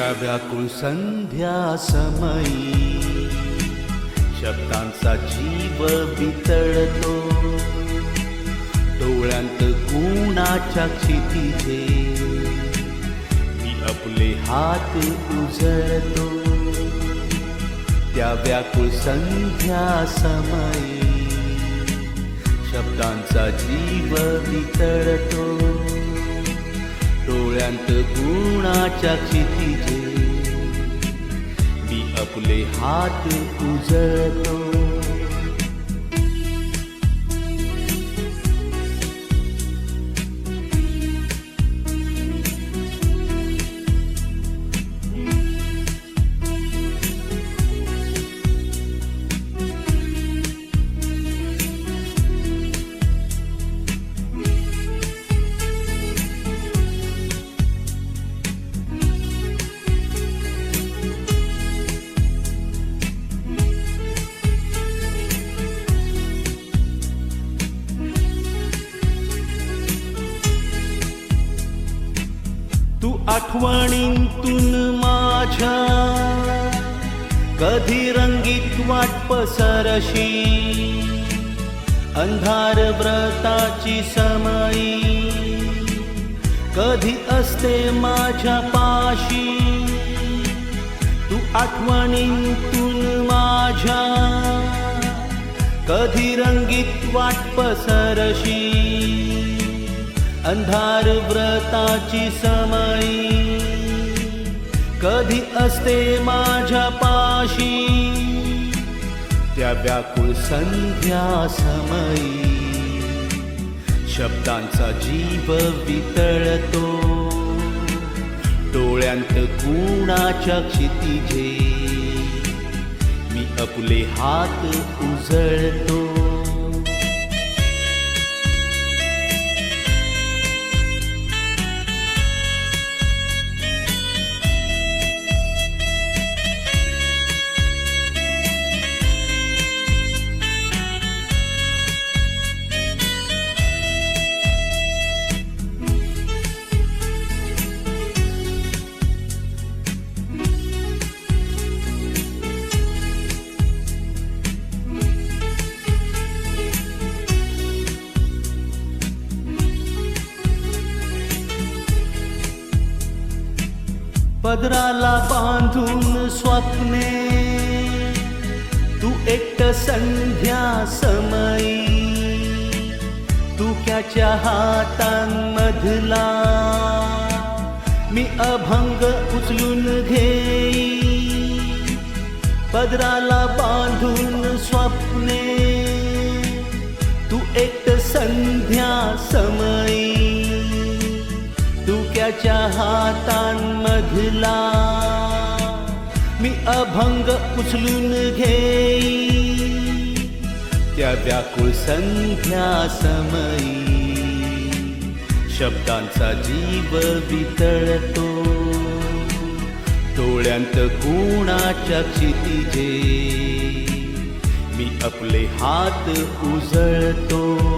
त्या व्याकुळ संध्या समयी शब्दांचा जीव वितळतो. डोळ्यांत गुणाच्या क्षितिजे मी आपले हात उजळतो. त्या व्याकुळ संध्या समयी शब्दांचा जीव वितळतो. डोळ्यांत गुणाच्या क्षितिजे. मी आपले हात उजळतो. आठवणींतून माझ्या कधी रंगीत वाट पसरशी. अंधार व्रताची समयी कधी असते माझ्या पाशी. तू आठवणींतून माझ्या कधी रंगीत वाट पसरशी. अंधार व्रताची समाई. कधी असते माझ्या पाशी त्या व्याकुळ संध्या समयी शब्दांचा जीव वितळतो डोळ्यांत गुणाच्या क्षितिजे मी आपले हात उजळतो. पदराला बांधून स्वप्ने. तू एकट संध्या समयी. तुक्याच्या हातांमधला. मी अभंग उचलून घेई. पदराला बांधून स्वप्ने. तू एकट संध्या समयी. त्याच्या हातांमधला. मी अभंग उचलून घेई त्या व्याकुळ संध्या समयी शब्दांचा जीव वितळतो. डोळ्यांत गुणाच्या क्षितिजे मी आपले हात उजळतो.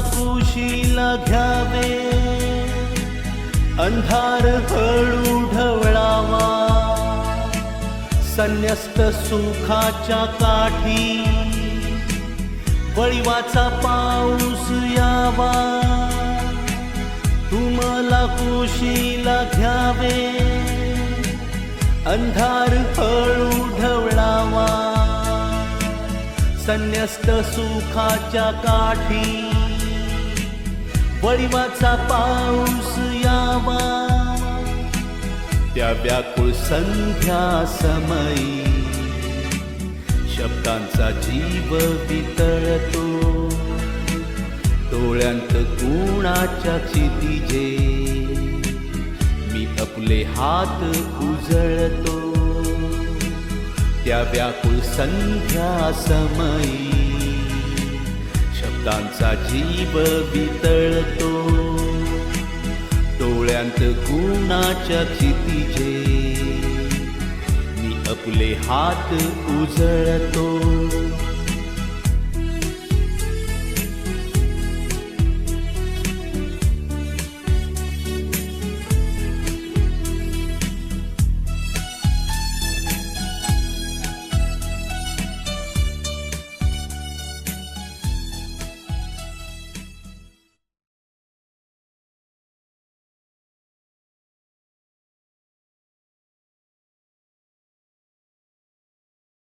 कुशीला घ्यावे. अंधार हळू ढवळावा. संन्यस्त सुखाच्या काठी. वळीवाचा पाऊस यावा. तुम्हाला कुशीला घ्यावे. अंधार हळू ढवळावा. संन्यस्त सुखाच्या काठी. वळीवाचा पाऊस यावा त्या व्याकुळ संध्या समयी. शब्दांचा जीव वितळतो. डोळ्यांत कुणाच्या क्षितिजे मी आपले हात उजळतो. त्या व्याकुळ संध्या समयी. त्यांचा जीव वितळतो. डोळ्यांत कुणाच्या क्षितिजे मी आपले हात उजळतो.